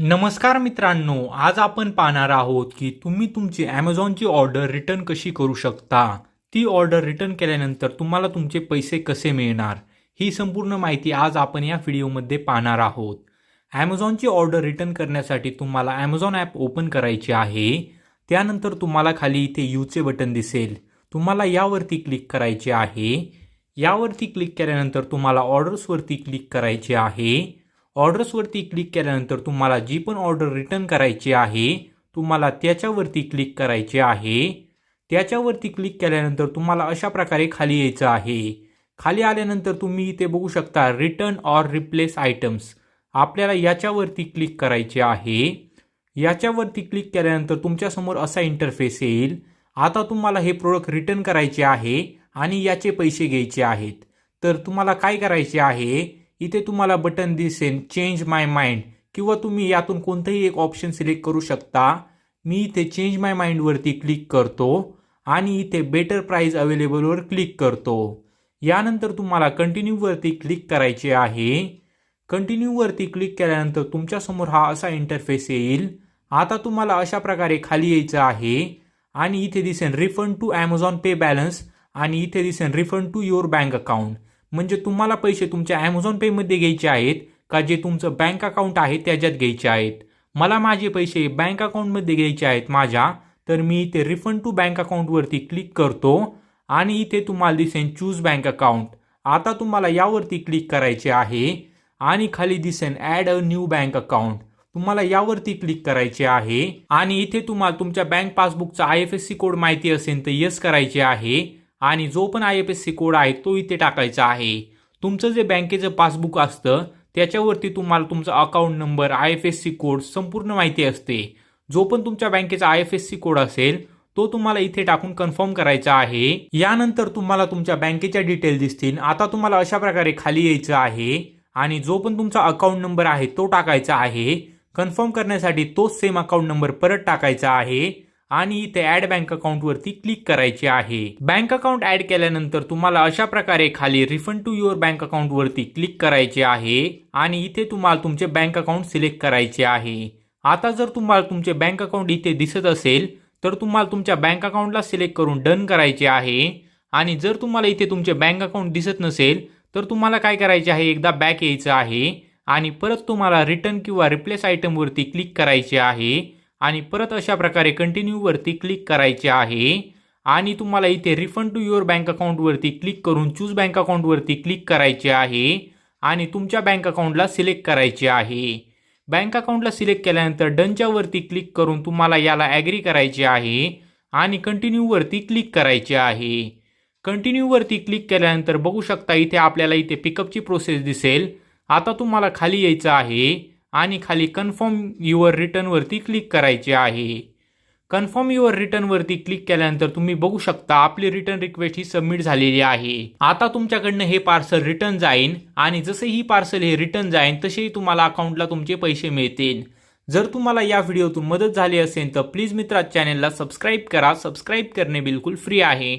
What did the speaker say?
नमस्कार मित्रांनो आज आपण पाहणार आहोत की तुम्ही तुमची ॲमेझॉनची ऑर्डर रिटर्न कशी करू शकता? ती ऑर्डर रिटर्न केल्यानंतर तुम्हाला तुमचे पैसे कसे मिळणार? ही संपूर्ण माहिती आज आपण या व्हिडिओमध्ये पाहणार आहोत. ॲमेझॉनची ऑर्डर रिटर्न करण्यासाठी तुम्हाला ॲमेझॉन ॲप ओपन करायचे आहे. त्यानंतर तुम्हाला खाली इथे यूचे बटन दिसेल. तुम्हाला यावरती क्लिक करायचे आहे. यावरती क्लिक केल्यानंतर तुम्हाला ऑर्डर्सवरती क्लिक करायचे आहे. ऑर्डर्सवरती क्लिक केल्यानंतर तुम्हाला जी पण ऑर्डर रिटर्न करायची आहे तुम्हाला त्याच्यावरती क्लिक करायचे आहे. त्याच्यावरती क्लिक केल्यानंतर तुम्हाला अशा प्रकारे खाली यायचं आहे. खाली आल्यानंतर तुम्ही इथे बघू शकता रिटर्न ऑर रिप्लेस आयटम्स. आपल्याला याच्यावरती क्लिक करायचे आहे. याच्यावरती क्लिक केल्यानंतर तुमच्यासमोर असा इंटरफेस येईल. आता तुम्हाला हे प्रोडक्ट रिटर्न करायचे आहे आणि याचे पैसे घ्यायचे आहेत. तर तुम्हाला काय करायचे आहे? इथे तुम्हाला बटन दिसेल चेंज माय माइंड किंवा तुम्ही यातून कोणतंही एक ऑप्शन सिलेक्ट करू शकता. मी इथे चेंज माय माइंडवरती क्लिक करतो आणि इथे बेटर प्राईज अवेलेबलवर क्लिक करतो. यानंतर तुम्हाला कंटिन्यूवरती क्लिक करायचे आहे. कंटिन्यूवरती क्लिक केल्यानंतर तुमच्यासमोर हा असा इंटरफेस येईल. आता तुम्हाला अशा प्रकारे खाली यायचं आहे. आणि इथे दिसेल refund to Amazon Pay balance आणि इथे दिसेल refund to your bank account म्हणजे तुम्हाला पैसे तुमच्या ॲमेझॉन पेमध्ये घ्यायचे आहेत का जे तुमचं बँक अकाउंट आहे त्याच्यात घ्यायचे आहेत? मला माझे पैसे बँक अकाउंटमध्ये घ्यायचे आहेत माझ्या तर मी इथे रिफंड टू बँक अकाउंटवरती क्लिक करतो आणि इथे तुम्हाला दिसेन चूज बँक अकाउंट आता तुम्हाला यावरती क्लिक करायचे आहे आणि खाली दिसेन add a new bank account तुम्हाला यावरती क्लिक करायचे आहे आणि इथे तुम्हाला तुमच्या बँक पासबुकचा I F S C code माहिती असेल तर येस करायचे आहे. आणि जो पण I F S C code आहे तो इथे टाकायचा आहे. तुमचं जे बँकेचं पासबुक असतं त्याच्यावरती तुम्हाला तुमचा account number I F S C code संपूर्ण माहिती असते. जो पण तुमच्या बँकेचा I F S C code असेल तो तुम्हाला इथे टाकून कन्फर्म करायचा आहे. यानंतर तुम्हाला तुमच्या बँकेच्या डिटेल दिसतील. आता तुम्हाला अशा प्रकारे खाली यायचं आहे आणि जो पण तुमचा अकाउंट नंबर आहे तो टाकायचा आहे. कन्फर्म करण्यासाठी तोच सेम अकाउंट नंबर परत टाकायचा आहे. आणि इथे ऍड बँक अकाउंटवरती क्लिक करायचे आहे. बँक अकाउंट ऍड केल्यानंतर तुम्हाला अशा प्रकारे खाली रिफंड टू युअर बँक अकाउंटवरती क्लिक करायचे आहे आणि इथे तुम्हाला तुमचे बँक अकाउंट सिलेक्ट करायचे आहे. आता जर तुम्हाला तुमचे बँक अकाउंट इथे दिसत असेल तर तुम्हाला तुमच्या बँक अकाउंटला सिलेक्ट करून डन करायचे आहे. आणि जर तुम्हाला इथे तुमचे बँक अकाउंट दिसत नसेल तर तुम्हाला काय करायचे आहे? एकदा बॅक यायचं आहे आणि परत तुम्हाला रिटर्न किंवा रिप्लेस आयटमवरती क्लिक करायचे आहे. आणि परत अशा प्रकारे कंटिन्यूवरती क्लिक करायचे आहे. आणि तुम्हाला इथे रिफंड टू युअर बँक अकाउंटवरती क्लिक करून चूज बँक अकाउंटवरती क्लिक करायचे आहे. आणि तुमच्या बँक अकाउंटला सिलेक्ट करायचे आहे. बँक अकाउंटला सिलेक्ट केल्यानंतर डनच्यावरती क्लिक करून तुम्हाला याला ॲग्री करायचे आहे. आणि कंटिन्यूवरती क्लिक करायचे आहे. कंटिन्यूवरती क्लिक केल्यानंतर बघू शकता इथे आपल्याला इथे पिकअपची प्रोसेस दिसेल. आता तुम्हाला खाली यायचं आहे. आणि खाली कन्फर्म युअर रिटर्नवरती क्लिक करायचे आहे. कन्फर्म युअर रिटर्नवरती क्लिक केल्यानंतर तुम्ही बघू शकता आपली रिटर्न रिक्वेस्ट ही सबमिट झालेली आहे. आता तुमच्याकडनं हे पार्सल रिटर्न जाईन आणि जसे ही पार्सल हे रिटर्न जाईन तसेही तुम्हाला अकाउंटला तुमचे पैसे मिळतील. जर तुम्हाला या व्हिडिओतून मदत झाली असेल तर प्लीज मित्रा चॅनेलला सबस्क्राईब करा. सबस्क्राईब करणे बिलकुल फ्री आहे.